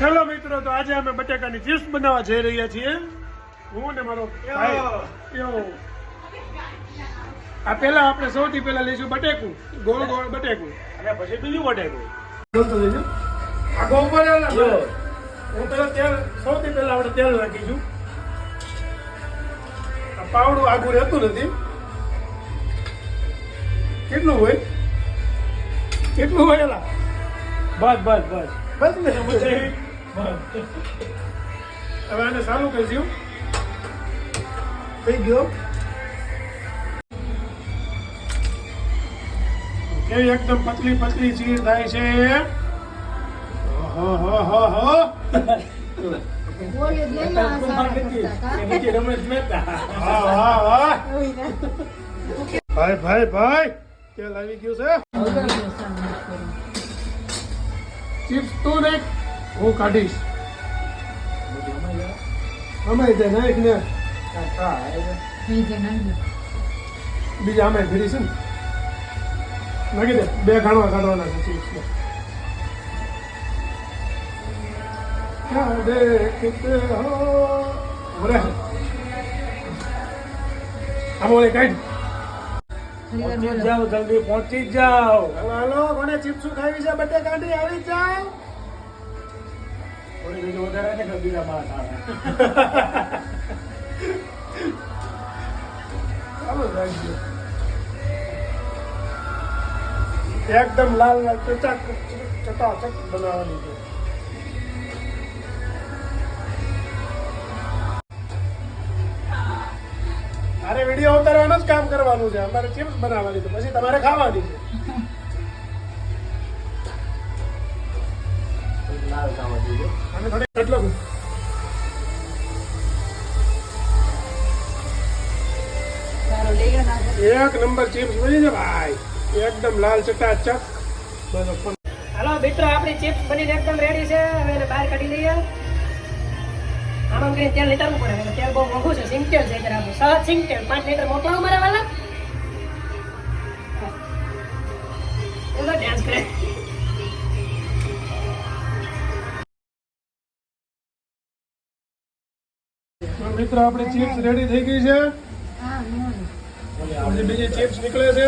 Hello મિત્રો તો આજે અમે બટાકાની ચિપ્સ બનાવવા જઈ રહ્યા છીએ. હું ને મારો આ પહેલા આપણે સૌથી પહેલા લઈશું બટેકું. ગોળ ગોળ બટેકું. અને પછી બીજું બટેકું. આગો ઉપર હું પહેલા તેલ સૌથી પહેલા આપણે તેલ નાખીશું. આ પાવડું આગું રહેતું નથી. કેટલું હોય? કેટલું હોય એલા? બસ બસ બસ. બસ ને. હવે આને ચાલુ કરીશું થઈ ગયો. કેવી એકદમ પતલી પતલી ચીર થાય છે. હો હો હો. હો ભાઈ ભાઈ ભાઈ તેલ આવી ગયું છે. ચિપ્સ તું નાખ હું કાઢીશ. અમાય તે નાખ ને. બીજા અમે ભીડી છે ને. નાખી દે બે ગાણવા કાઢવાના છે ચિપ્સમાં ક્યાં દેખતે હો. બોલે આમ ઓલે કાઢ. પહોંચી જાઓ જલ્દી પહોંચી જ જાઓ. હાલો મને કોને ચિપ્સું ખાવી છે? બટે કાઢી આવી જાવ એકદમ લાલ લાલ ચટાક ચટાચક બનાવવાની છે. મારે વીડિયો ઉતારવાનું જ કામ કરવાનું છે. અમારે ચિપ્સ બનાવવાની છે. પછી તમારે ખાવાની છે. એક નંબર ચિપ્સ બની છે ભાઈ. એકદમ લાલ ચટાચક બસ પણ હાલો, મિત્રો, આપણી ચિપ્સ બનીને એકદમ રેડી છે. હવે એને બહાર કાઢી લઈએ. આમાં કરીને તેલ લીધરવું પડે. તેલ બહુ મોંઘું છે. સિંગતેલ છે અત્યારે સહજ સિંગતેલ. પાંચ લીટર મોકલાવું મારા વાલા. ડેન્સ કરે. મિત્રો આપણી ચિપ્સ રેડી થઈ ગઈ છે. બીજી ચિપ્સ નીકળે છે.